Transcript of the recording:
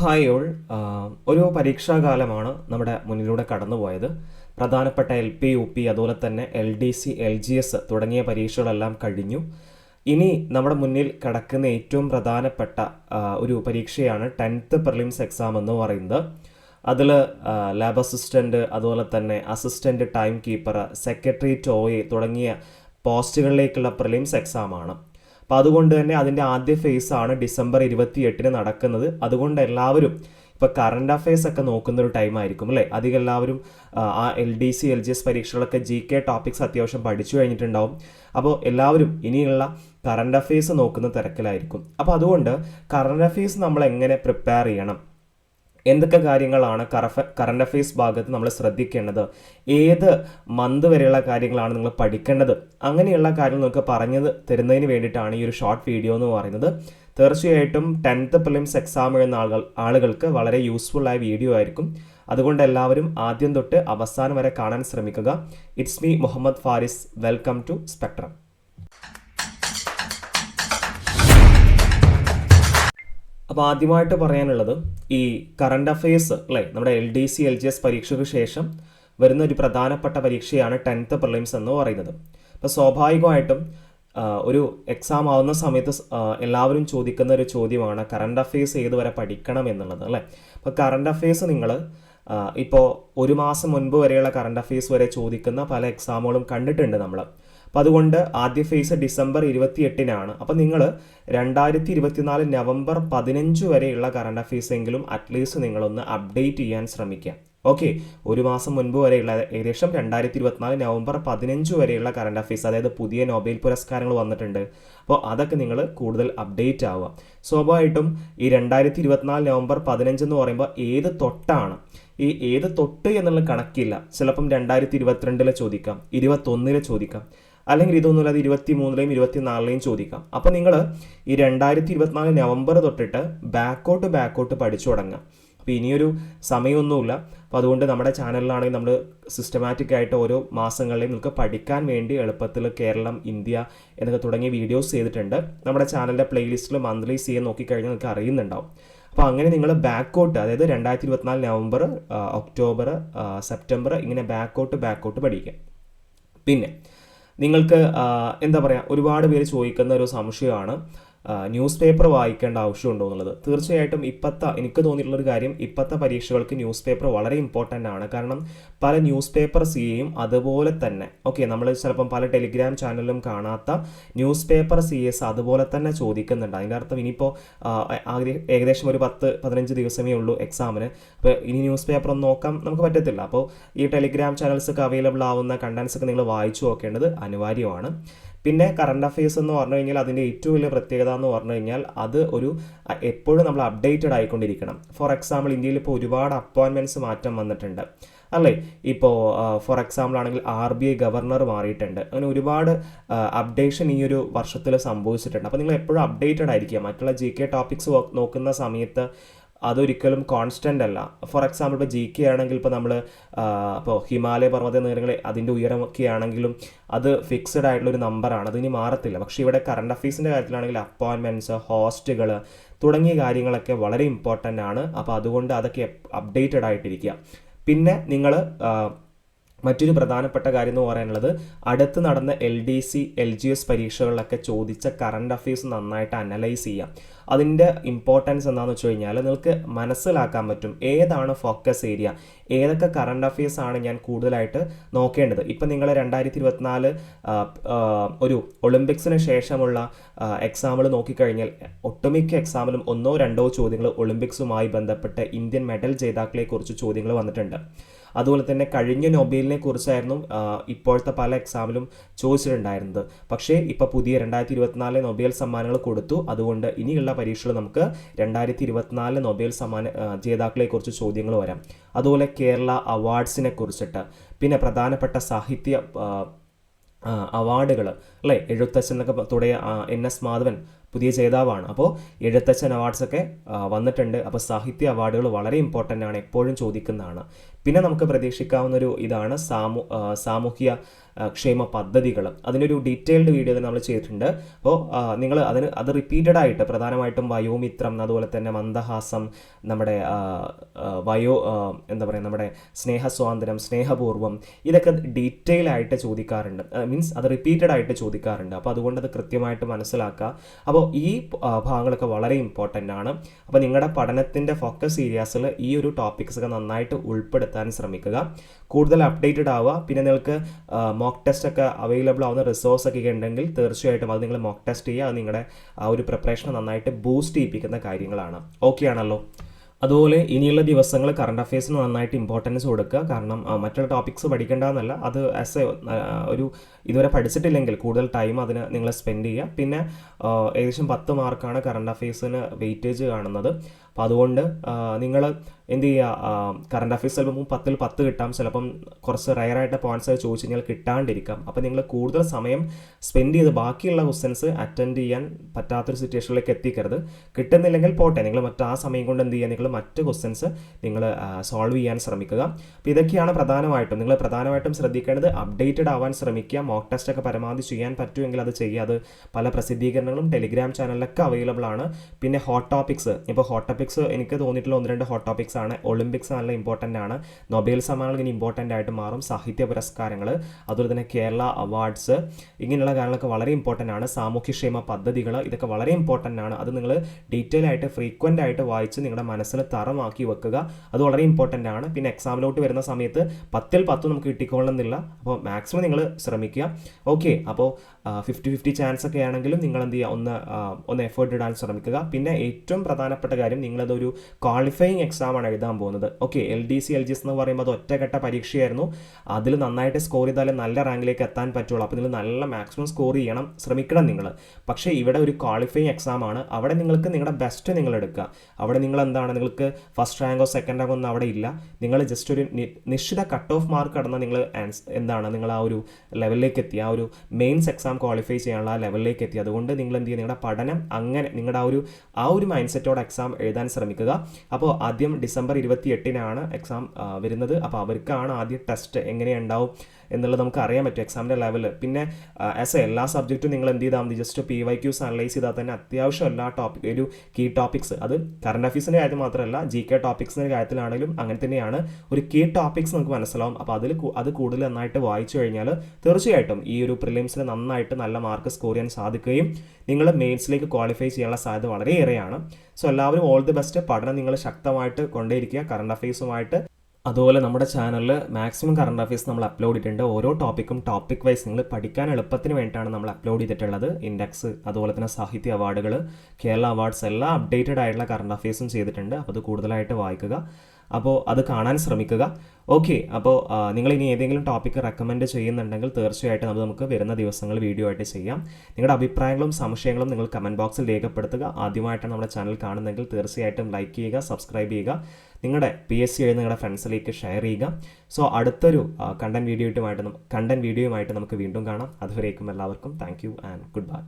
Hi all ഒരു പരീക്ഷാകാലമാണ് നമ്മുടെ മുന്നിലൂടെ കടന്നുപോയത്. പ്രധാനപ്പെട്ട എൽ പി യു പി അതുപോലെ തന്നെ L D C L G S തുടങ്ങിയ പരീക്ഷകളെല്ലാം കഴിഞ്ഞു. ഇനി നമ്മുടെ മുന്നിൽ കിടക്കുന്ന ഏറ്റവും പ്രധാനപ്പെട്ട ഒരു പരീക്ഷയാണ് ടെൻത്ത് പ്രിലിംസ് എക്സാം എന്ന് പറയുന്നത്. അതിൽ ലാബ് അസിസ്റ്റന്റ് അതുപോലെ തന്നെ അസിസ്റ്റന്റ് ടൈം കീപ്പർ സെക്രട്ടറി ടോയ് തുടങ്ങിയ പോസ്റ്റുകളിലേക്കുള്ള പ്രിലിംസ് എക്സാമാണ്. അപ്പോൾ അതുകൊണ്ട് തന്നെ അതിന്റെ ആദ്യ ഫേസ് ആണ് ഡിസംബർ ഇരുപത്തി എട്ടിന് നടക്കുന്നത്. അതുകൊണ്ട് എല്ലാവരും ഇപ്പോൾ കറണ്ട് അഫയേഴ്സ് ഒക്കെ നോക്കുന്ന ഒരു ടൈം ആയിരിക്കും അല്ലേ? അധികം എല്ലാവരും ആ L D C L G S പരീക്ഷകളൊക്കെ G K topics അത്യാവശ്യം പഠിച്ചു കഴിഞ്ഞിട്ടുണ്ടാവും. അപ്പോൾ എല്ലാവരും ഇനിയുള്ള കറണ്ട് അഫയേഴ്സ് നോക്കുന്ന തിരക്കിലായിരിക്കും. അപ്പോൾ അതുകൊണ്ട് കറണ്ട് അഫയേഴ്സ് നമ്മൾ എങ്ങനെ പ്രിപ്പയർ ചെയ്യണം? എന്തൊക്കെ കാര്യങ്ങളാണ് കറഫ കറണ്ട് അഫയേഴ്സ് ഭാഗത്ത് നമ്മൾ ശ്രദ്ധിക്കേണ്ടത്? ഏത് മന്ത് വരെയുള്ള കാര്യങ്ങളാണ് നിങ്ങൾ പഠിക്കേണ്ടത്? അങ്ങനെയുള്ള കാര്യങ്ങൾ നിങ്ങൾക്ക് പറഞ്ഞത് തരുന്നതിന് വേണ്ടിയിട്ടാണ് ഈ ഒരു ഷോർട്ട് വീഡിയോ എന്ന് പറയുന്നത്. തീർച്ചയായിട്ടും ടെൻത്ത് പ്രിലിംസ് എക്സാം എഴുതുന്ന ആളുകൾ ആളുകൾക്ക് വളരെ യൂസ്ഫുൾ ആയ വീഡിയോ ആയിരിക്കും. അതുകൊണ്ട് എല്ലാവരും ആദ്യം തൊട്ട് അവസാനം വരെ കാണാൻ ശ്രമിക്കുക. It's me Mohammad Faris welcome to spectrum അപ്പോൾ ആദ്യമായിട്ട് പറയാനുള്ളത് ഈ കറണ്ട് അഫയേഴ്സ് അല്ലേ? നമ്മുടെ L D C L G S പരീക്ഷയ്ക്ക് ശേഷം വരുന്ന ഒരു പ്രധാനപ്പെട്ട പരീക്ഷയാണ് ടെൻത്ത് പ്രിലിംസ് എന്ന് പറയുന്നത്. അപ്പോൾ സ്വാഭാവികമായിട്ടും ഒരു എക്സാം ആവുന്ന സമയത്ത് എല്ലാവരും ചോദിക്കുന്ന ഒരു ചോദ്യമാണ് കറണ്ട് അഫയേഴ്സ് ഏത് വരെ പഠിക്കണം എന്നുള്ളത് അല്ലേ? അപ്പോൾ കറണ്ട് അഫയേഴ്സ് നിങ്ങൾ ഇപ്പോൾ ഒരു മാസം മുൻപ് വരെയുള്ള കറണ്ട് അഫയേഴ്സ് വരെ ചോദിക്കുന്ന പല എക്സാമുകളും കണ്ടിട്ടുണ്ട് നമ്മൾ അപ്പോൾ അതുകൊണ്ട് ആദ്യ ഫേസ് ഡിസംബർ ഇരുപത്തി എട്ടിനാണ് അപ്പോൾ നിങ്ങൾ രണ്ടായിരത്തി ഇരുപത്തിനാല് നവംബർ പതിനഞ്ച് വരെയുള്ള കറണ്ട് അഫയേഴ്സ് എങ്കിലും അറ്റ്ലീസ്റ്റ് നിങ്ങളൊന്ന് അപ്ഡേറ്റ് ചെയ്യാൻ ശ്രമിക്കാം. ഓക്കെ ഒരു മാസം മുൻപ് വരെയുള്ള ഏകദേശം രണ്ടായിരത്തി ഇരുപത്തിനാല് നവംബർ പതിനഞ്ച് വരെയുള്ള കറണ്ട് അഫയേഴ്സ് അതായത് പുതിയ നോബൽ പുരസ്കാരങ്ങൾ വന്നിട്ടുണ്ട്. അപ്പോൾ അതൊക്കെ നിങ്ങൾ കൂടുതൽ അപ്ഡേറ്റ് ആവുക. സ്വാഭാവികമായിട്ടും ഈ രണ്ടായിരത്തി ഇരുപത്തിനാല് നവംബർ പതിനഞ്ച് എന്ന് പറയുമ്പോൾ ഏത് തൊട്ടാണ്? ഈ ഏത് തൊട്ട് എന്നുള്ള കണക്കില്ല. ചിലപ്പം രണ്ടായിരത്തി ഇരുപത്തിരണ്ടിലെ ചോദിക്കാം ഇരുപത്തൊന്നിലെ ചോദിക്കാം. അല്ലെങ്കിൽ ഇതൊന്നും അല്ലാതെ ഇരുപത്തി മൂന്നിലെയും ഇരുപത്തിനാലിലെയും ചോദിക്കാം. അപ്പോൾ നിങ്ങൾ ഈ രണ്ടായിരത്തി ഇരുപത്തിനാല് നവംബർ തൊട്ടിട്ട് ബാക്കോട്ട് ബാക്കോട്ട് പഠിച്ചു തുടങ്ങുക. അപ്പോൾ ഇനിയൊരു സമയമൊന്നുമില്ല. അപ്പോൾ അതുകൊണ്ട് നമ്മുടെ ചാനലിലാണെങ്കിൽ നമ്മൾ സിസ്റ്റമാറ്റിക് ആയിട്ട് ഓരോ മാസങ്ങളിലെയും നിങ്ങൾക്ക് പഠിക്കാൻ വേണ്ടി എളുപ്പത്തിൽ കേരളം ഇന്ത്യ എന്നൊക്കെ തുടങ്ങിയ വീഡിയോസ് ചെയ്തിട്ടുണ്ട്. നമ്മുടെ ചാനലിന്റെ പ്ലേലിസ്റ്റിൽ മന്ത്ലി സി എ നോക്കിക്കഴിഞ്ഞാൽ നിങ്ങൾക്ക് അറിയുന്നുണ്ടാവും. അപ്പോൾ അങ്ങനെ നിങ്ങൾ ബാക്കോട്ട് അതായത് രണ്ടായിരത്തി ഇരുപത്തിനാല് നവംബർ ഒക്ടോബർ സെപ്റ്റംബർ ഇങ്ങനെ ബാക്കോട്ട് ബാക്കോട്ട് പഠിക്കുക. പിന്നെ നിങ്ങൾക്ക് എന്താ പറയുക ഒരുപാട് പേര് ചോദിക്കുന്ന ഒരു സംശയമാണ്. ന്യൂസ് പേപ്പർ വായിക്കേണ്ട ആവശ്യമുണ്ടോ എന്നുള്ളത്. തീർച്ചയായിട്ടും ഇപ്പോഴത്തെ എനിക്ക് തോന്നിയിട്ടുള്ളൊരു കാര്യം ഇപ്പോഴത്തെ പരീക്ഷകൾക്ക് ന്യൂസ് പേപ്പർ വളരെ ഇമ്പോർട്ടന്റ് ആണ്. കാരണം പല ന്യൂസ് പേപ്പർ സിയെയും അതുപോലെ തന്നെ ഓക്കെ നമ്മൾ ചിലപ്പം പല ടെലിഗ്രാം ചാനലിലും കാണാത്ത ന്യൂസ് പേപ്പർ സി എസ് അതുപോലെ തന്നെ ചോദിക്കുന്നുണ്ട്. അതിന്റെ അർത്ഥം ഇനിയിപ്പോൾ ഏകദേശം ഒരു പത്ത് പതിനഞ്ച് ദിവസമേ ഉള്ളൂ എക്സാമിന് അപ്പോൾ ഇനി ന്യൂസ് പേപ്പർ ഒന്നും നോക്കാൻ നമുക്ക് പറ്റത്തില്ല. അപ്പോൾ ഈ ടെലിഗ്രാം ചാനൽസ് ഒക്കെ അവൈലബിൾ ആവുന്ന കണ്ടൻസ് ഒക്കെ നിങ്ങൾ വായിച്ചു നോക്കേണ്ടത് അനിവാര്യമാണ്. പിന്നെ കറണ്ട് അഫയേഴ്സ് എന്ന് പറഞ്ഞു കഴിഞ്ഞാൽ അതിന്റെ ഏറ്റവും വലിയ പ്രത്യേകത എന്ന് പറഞ്ഞു കഴിഞ്ഞാൽ അത് ഒരു എപ്പോഴും നമ്മൾ അപ്ഡേറ്റഡ് ആയിക്കൊണ്ടിരിക്കണം. ഫോർ എക്സാമ്പിൾ ഇന്ത്യയിൽ ഇപ്പോൾ ഒരുപാട് അപ്പോയിൻമെന്റ്സ് മാറ്റം വന്നിട്ടുണ്ട്. അല്ലേ? ഇപ്പോൾ ഫോർ എക്സാമ്പിൾ ആണെങ്കിൽ ആർ ബി ഐ ഗവർണർ മാറിയിട്ടുണ്ട്. അങ്ങനെ ഒരുപാട് അപ്ഡേഷൻ ഈ ഒരു വർഷത്തിൽ സംഭവിച്ചിട്ടുണ്ട്. അപ്പോൾ നിങ്ങൾ എപ്പോഴും അപ്ഡേറ്റഡ് ആയിരിക്കുക. മറ്റുള്ള ജി കെ ടോപ്പിക്സ് നോക്കുന്ന സമയത്ത് അതൊരിക്കലും കോൺസ്റ്റന്റ് അല്ല. ഫോർ എക്സാമ്പിൾ ഇപ്പോൾ ജി കെ ആണെങ്കിൽ ഇപ്പോൾ നമ്മൾ ഇപ്പോൾ ഹിമാലയ പർവത നിരങ്ങളിൽ അതിന്റെ ഉയരമൊക്കെ ആണെങ്കിലും അത് ഫിക്സഡ് ആയിട്ടുള്ള ഒരു നമ്പറാണ് അതിനി മാറത്തില്ല. പക്ഷേ ഇവിടെ കറണ്ട് അഫയേഴ്സിന്റെ കാര്യത്തിലാണെങ്കിൽ അപ്പോയിൻമെന്റ്സ് ഹോസ്റ്റുകൾ തുടങ്ങിയ കാര്യങ്ങളൊക്കെ വളരെ ഇമ്പോർട്ടന്റ് ആണ്. അപ്പോൾ അതുകൊണ്ട് അതൊക്കെ അപ്ഡേറ്റഡ് ആയിട്ടിരിക്കുക പിന്നെ നിങ്ങൾ മറ്റൊരു പ്രധാനപ്പെട്ട കാര്യം എന്ന് പറയാനുള്ളത് അടുത്ത് നടന്ന L D C L G S പരീക്ഷകളിലൊക്കെ ചോദിച്ച കറണ്ട് അഫയേഴ്സ് നന്നായിട്ട് അനലൈസ് ചെയ്യാം. അതിന്റെ ഇമ്പോർട്ടൻസ് എന്താണെന്ന് വെച്ച് കഴിഞ്ഞാൽ നിങ്ങൾക്ക് മനസ്സിലാക്കാൻ പറ്റും ഏതാണ് ഫോക്കസ് ഏരിയ ഏതൊക്കെ കറണ്ട് അഫയേഴ്സ് ആണ് ഞാൻ കൂടുതലായിട്ട് നോക്കേണ്ടത്. ഇപ്പം നിങ്ങൾ രണ്ടായിരത്തി ഇരുപത്തിനാല് ഒരു ഒളിമ്പിക്സിന് ശേഷമുള്ള എക്സാമ്പിൾ നോക്കിക്കഴിഞ്ഞാൽ ഒട്ടുമിക്ക എക്സാമിലും ഒന്നോ രണ്ടോ ചോദ്യങ്ങൾ ഒളിമ്പിക്സുമായി ബന്ധപ്പെട്ട് ഇന്ത്യൻ മെഡൽ ജേതാക്കളെക്കുറിച്ച് ചോദ്യങ്ങൾ വന്നിട്ടുണ്ട്. അതുപോലെ തന്നെ കഴിഞ്ഞ നൊബേലിനെ കുറിച്ചായിരുന്നു ഇപ്പോഴത്തെ പല എക്സാമിലും ചോദിച്ചിട്ടുണ്ടായിരുന്നത്. പക്ഷേ ഇപ്പോൾ പുതിയ രണ്ടായിരത്തി ഇരുപത്തിനാലിലെ നൊബേൽ സമ്മാനങ്ങൾ കൊടുത്തു. അതുകൊണ്ട് ഇനിയുള്ള പരീക്ഷകൾ നമുക്ക് രണ്ടായിരത്തി ഇരുപത്തിനാല് നൊബേൽ സമ്മാന ജേതാക്കളെ ജേതാക്കളെക്കുറിച്ച് ചോദ്യങ്ങൾ വരാം. അതുപോലെ കേരള അവാർഡ്സിനെ കുറിച്ചിട്ട്. പിന്നെ പ്രധാനപ്പെട്ട സാഹിത്യ അവാർഡുകൾ അല്ലേ? എഴുത്തച്ഛൻ എന്നൊക്കെ തുടങ്ങിയ എൻ എസ് മാധവൻ പുതിയ ജേതാവാണ്. അപ്പോൾ എഴുത്തച്ഛൻ അവാർഡ്സൊക്കെ വന്നിട്ടുണ്ട്. അപ്പോൾ സാഹിത്യ അവാർഡുകൾ വളരെ ഇമ്പോർട്ടന്റ് ആണ്. എപ്പോഴും ചോദിക്കുന്നതാണ്. പിന്നെ നമുക്ക് പ്രതീക്ഷിക്കാവുന്ന ഒരു ഇതാണ് സാമൂ സാമൂഹ്യ ക്ഷേമ പദ്ധതികൾ. അതിനൊരു ഡീറ്റെയിൽഡ് വീഡിയോ നമ്മൾ ചെയ്തിട്ടുണ്ട്. അപ്പോൾ നിങ്ങൾ അതിന് അത് റിപ്പീറ്റഡ് ആയിട്ട് പ്രധാനമായിട്ടും വയോമിത്രം അതുപോലെ തന്നെ മന്ദഹാസം നമ്മുടെ വയോ എന്താ പറയുക നമ്മുടെ സ്നേഹസ്വാതന്ത്ര്യം സ്നേഹപൂർവം ഇതൊക്കെ ഡീറ്റെയിൽ ആയിട്ട് ചോദിക്കാറുണ്ട് മീൻസ് അത് റിപ്പീറ്റഡ് ആയിട്ട് ചോദിക്കാറുണ്ട്. അപ്പോൾ അതുകൊണ്ട് അത് കൃത്യമായിട്ട് മനസ്സിലാക്കുക. അപ്പോൾ ഈ ഭാഗങ്ങളൊക്കെ വളരെ ഇമ്പോർട്ടന്റ് ആണ്. അപ്പോൾ നിങ്ങളുടെ പഠനത്തിന്റെ ഫോക്കസ് ഏരിയാസിൽ ഈ ഒരു ടോപ്പിക്സ് ഒക്കെ നന്നായിട്ട് ഉൾപ്പെടുത്താൻ ശ്രമിക്കുക. കൂടുതൽ അപ്ഡേറ്റഡ് ആവുക. പിന്നെ നിങ്ങൾക്ക് മോക്ക് ടെസ്റ്റ് ഒക്കെ അവൈലബിൾ ആവുന്ന റിസോഴ്സ് ഒക്കെ ഉണ്ടെങ്കിൽ തീർച്ചയായിട്ടും അത് നിങ്ങൾ മോക്ക് ടെസ്റ്റ് ചെയ്യുക. അത് നിങ്ങളുടെ ആ ഒരു പ്രിപ്പറേഷൻ നന്നായിട്ട് ബൂസ്റ്റ് ചെയ്യിപ്പിക്കുന്ന കാര്യങ്ങളാണ്. ഓക്കെ ആണല്ലോ? അതുപോലെ ഇനിയുള്ള ദിവസങ്ങൾ കറണ്ട് അഫയേഴ്സിന് നന്നായിട്ട് ഇമ്പോർട്ടൻസ് കൊടുക്കുക. കാരണം മറ്റുള്ള ടോപ്പിക്സ് പഠിക്കേണ്ടതെന്നല്ല. അത് ആസ് എ ഒരു ഇതുവരെ പഠിച്ചിട്ടില്ലെങ്കിൽ കൂടുതൽ ടൈം അതിന് നിങ്ങൾ സ്പെൻഡ് ചെയ്യുക. പിന്നെ ഏകദേശം പത്ത് മാർക്കാണ് കറണ്ട് അഫയേഴ്സിന് വെയിറ്റേജ് കാണുന്നത്. അപ്പോൾ അതുകൊണ്ട് നിങ്ങൾ എന്ത് ചെയ്യുക കറണ്ട് അഫയേഴ്സ് ചിലപ്പം പത്തിൽ പത്ത് കിട്ടാം ചിലപ്പം കുറച്ച് റയറായിട്ട് പോയിന്റ്സ് ചോദിച്ചു കഴിഞ്ഞാൽ കിട്ടാണ്ടിരിക്കാം. അപ്പോൾ നിങ്ങൾ കൂടുതൽ സമയം സ്പെൻഡ് ചെയ്ത് ബാക്കിയുള്ള ക്വസ്റ്റ്യൻസ് അറ്റൻഡ് ചെയ്യാൻ പറ്റാത്തൊരു സിറ്റുവേഷനിലേക്ക് എത്തിക്കരുത്. കിട്ടുന്നില്ലെങ്കിൽ പോട്ടെ നിങ്ങൾ മറ്റ് ആ സമയം കൊണ്ട് എന്ത് ചെയ്യുക നിങ്ങൾ മറ്റ് ക്വസ്റ്റ്യൻസ് നിങ്ങൾ സോൾവ് ചെയ്യാൻ ശ്രമിക്കുക. അപ്പോൾ ഇതൊക്കെയാണ് പ്രധാനമായിട്ടും നിങ്ങൾ പ്രധാനമായിട്ടും ശ്രദ്ധിക്കേണ്ടത് അപ്ഡേറ്റഡ് ആവാൻ ശ്രമിക്കുക. മോക്ക് ടെസ്റ്റ് ഒക്കെ പരമാവധി ചെയ്യാൻ പറ്റുമെങ്കിൽ അത് ചെയ്യുക. അത് പല പ്രസിദ്ധീകരണങ്ങളും ടെലിഗ്രാം ചാനലിലൊക്കെ അവൈലബിൾ ആണ്. പിന്നെ ഹോട്ട് ടോപ്പിക്സ് ഇപ്പോൾ ഹോട്ട് ടോപ്പിക്സ് എനിക്ക് തോന്നിയിട്ടുള്ള ഒന്ന് രണ്ട് ഹോട്ട് ടോപ്പിക്സ് ആണ്. ഒളിമ്പിക്സ് നല്ല ഇമ്പോർട്ടന്റ് ആണ്. നൊബേൽ സമ്മാനങ്ങൾ ഇനി ഇമ്പോർട്ടന്റ് ആയിട്ട് മാറും. സാഹിത്യ പുരസ്കാരങ്ങൾ അതുപോലെ തന്നെ കേരള അവാർഡ്സ് ഇങ്ങനെയുള്ള കാര്യങ്ങളൊക്കെ വളരെ ഇമ്പോർട്ടന്റ് ആണ്. സാമൂഹ്യക്ഷേമ പദ്ധതികൾ ഇതൊക്കെ വളരെ ഇമ്പോർട്ടന്റ് ആണ്. അത് നിങ്ങൾ ഡീറ്റെയിൽ ആയിട്ട് ഫ്രീക്വന്റ് ആയിട്ട് വായിച്ച് നിങ്ങളുടെ മനസ്സിൽ തറമാക്കി വെക്കുക. അത് വളരെ ഇമ്പോർട്ടന്റ് ആണ്. പിന്നെ എക്സാമിലോട്ട് വരുന്ന സമയത്ത് പത്തിൽ പത്ത് നമുക്ക് കിട്ടിക്കൊള്ളുന്നില്ല. അപ്പോൾ മാക്സിമം നിങ്ങൾ ശ്രമിക്കുക. ഓക്കെ അപ്പോൾ ഫിഫ്റ്റി ഫിഫ്റ്റി ചാൻസ് ഒക്കെ ആണെങ്കിലും നിങ്ങൾ എന്ത് ചെയ്യുക? ഒന്ന് ഒന്ന് എഫേർട്ട് ഇടാൻ ശ്രമിക്കുക. പിന്നെ ഏറ്റവും പ്രധാനപ്പെട്ട കാര്യം നിങ്ങളതൊരു ക്വാളിഫയിങ് ആണ് എഴുതാൻ പോകുന്നത്. Okay L D C L G S എന്ന് പറയുമ്പോൾ അത് ഒറ്റഘട്ട പരീക്ഷയായിരുന്നു. അതിൽ നന്നായിട്ട് സ്കോർ ചെയ്താലേ നല്ല റാങ്കിലേക്ക് എത്താൻ പറ്റുള്ളൂ. അപ്പോൾ നിങ്ങൾ നല്ല മാക്സിമം സ്കോർ ചെയ്യണം. ശ്രമിക്കണം നിങ്ങൾ പക്ഷേ ഇവിടെ ഒരു ക്വാളിഫയിങ് എക്സാം ആണ്. അവിടെ നിങ്ങൾക്ക് നിങ്ങളുടെ ബെസ്റ്റ് നിങ്ങൾ എടുക്കുക. അവിടെ നിങ്ങൾ എന്താണ് നിങ്ങൾക്ക് ഫസ്റ്റ് റാങ്കോ സെക്കൻഡ് റാങ്കോ ഒന്നും അവിടെ ഇല്ല. നിങ്ങൾ ജസ്റ്റ് ഒരു നിശ്ചിത കട്ട് ഓഫ് മാർക്ക് കടന്ന് നിങ്ങൾ എന്താണ്? നിങ്ങൾ ആ ഒരു ലെവലിലേക്ക് എത്തി. ആ ഒരു മെയിൻസ് എക്സാം ക്വാളിഫൈ ചെയ്യാനുള്ള ആ ലെവലിലേക്ക് എത്തി. അതുകൊണ്ട് നിങ്ങൾ എന്ത് ചെയ്യുക? നിങ്ങളുടെ പഠനം അങ്ങനെ നിങ്ങളുടെ ആ ഒരു ആ ഒരു മൈൻഡ് സെറ്റോടെ എക്സാം എഴുതാൻ ശ്രമിക്കുക. അപ്പോൾ ആദ്യം ഡിസംബർ ഇരുപത്തി എട്ടിനാണ് എക്സാം വരുന്നത്. അപ്പോൾ അവർക്കാണ് ആദ്യം ടെസ്റ്റ് എങ്ങനെയുണ്ടാവും എന്നുള്ളത് നമുക്ക് അറിയാൻ പറ്റും എക്സാമിന്റെ ലെവൽ പിന്നെ ആസ് എ എല്ലാ സബ്ജക്റ്റും നിങ്ങൾ എന്ത് ചെയ്താൽ മതി? Just P Y Qs analyse ചെയ്താൽ തന്നെ അത്യാവശ്യം എല്ലാ ടോപ്പിക് ഒരു കീ ടോപ്പിക്സ് അത് കറണ്ട് അഫയേഴ്സിന്റെ കാര്യത്തിൽ മാത്രമല്ല ജി കെ ടോപ്പിക്സിന്റെ കാര്യത്തിലാണെങ്കിലും അങ്ങനെ തന്നെയാണ്. ഒരു കീ ടോപ്പിക്സ് നമുക്ക് മനസ്സിലാവും. അപ്പോൾ അതിൽ അത് കൂടുതൽ നന്നായിട്ട് വായിച്ചു കഴിഞ്ഞാൽ തീർച്ചയായിട്ടും ഈ ഒരു പ്രിലിംസിന് നന്നായിട്ട് നല്ല മാർക്ക് സ്കോർ ചെയ്യാൻ സാധിക്കുകയും നിങ്ങൾ മെയിൻസിലേക്ക് ക്വാളിഫൈ ചെയ്യാനുള്ള സാധ്യത വളരെയേറെയാണ്. സോ എല്ലാവരും ഓൾ ദി ബെസ്റ്റ് പഠനം നിങ്ങൾ ശക്തമായിട്ട് കൊണ്ടേയിരിക്കുക. കറണ്ട് അഫയേഴ്സുമായിട്ട് അതുപോലെ നമ്മുടെ ചാനലിൽ മാക്സിമം കറണ്ട് അഫയേഴ്സ് നമ്മൾ അപ്ലോഡ് ചെയ്തിട്ടുണ്ട്. ഓരോ ടോപ്പിക്കും ടോപ്പിക് വൈസ് നിങ്ങൾ പഠിക്കാൻ എളുപ്പത്തിന് വേണ്ടിയിട്ടാണ് നമ്മൾ അപ്ലോഡ് ചെയ്തിട്ടുള്ളത്. ഇൻഡെക്സ് അതുപോലെ തന്നെ സാഹിത്യ അവാർഡുകൾ കേരള അവാർഡ്സ് എല്ലാം അപ്ഡേറ്റഡ് ആയിട്ടുള്ള കറണ്ട് അഫയേഴ്സും ചെയ്തിട്ടുണ്ട്. അപ്പോൾ അത് കൂടുതലായിട്ട് വായിക്കുക. അപ്പോൾ അത് കാണാൻ ശ്രമിക്കുക. ഓക്കെ അപ്പോൾ നിങ്ങൾ ഇനി ഏതെങ്കിലും ടോപ്പിക്ക് റെക്കമെൻഡ് ചെയ്യുന്നുണ്ടെങ്കിൽ തീർച്ചയായിട്ടും അത് നമുക്ക് വരുന്ന ദിവസങ്ങൾ വീഡിയോ ആയിട്ട് ചെയ്യാം. നിങ്ങളുടെ അഭിപ്രായങ്ങളും സംശയങ്ങളും നിങ്ങൾ കമന്റ് ബോക്സിൽ രേഖപ്പെടുത്തുക. ആദ്യമായിട്ടാണ് നമ്മുടെ ചാനൽ കാണുന്നെങ്കിൽ തീർച്ചയായിട്ടും ലൈക്ക് ചെയ്യുക സബ്സ്ക്രൈബ് ചെയ്യുക. നിങ്ങളുടെ പി എസ് സി എഴുതി നിങ്ങളുടെ ഫ്രണ്ട്സിലേക്ക് ഷെയർ ചെയ്യുക. സോ അടുത്തൊരു കണ്ടന്റ് വീഡിയോയുമായിട്ട് കണ്ടന്റ് വീഡിയോയുമായിട്ട് നമുക്ക് വീണ്ടും കാണാം. അതുവരേക്കും എല്ലാവർക്കും thank you and good bye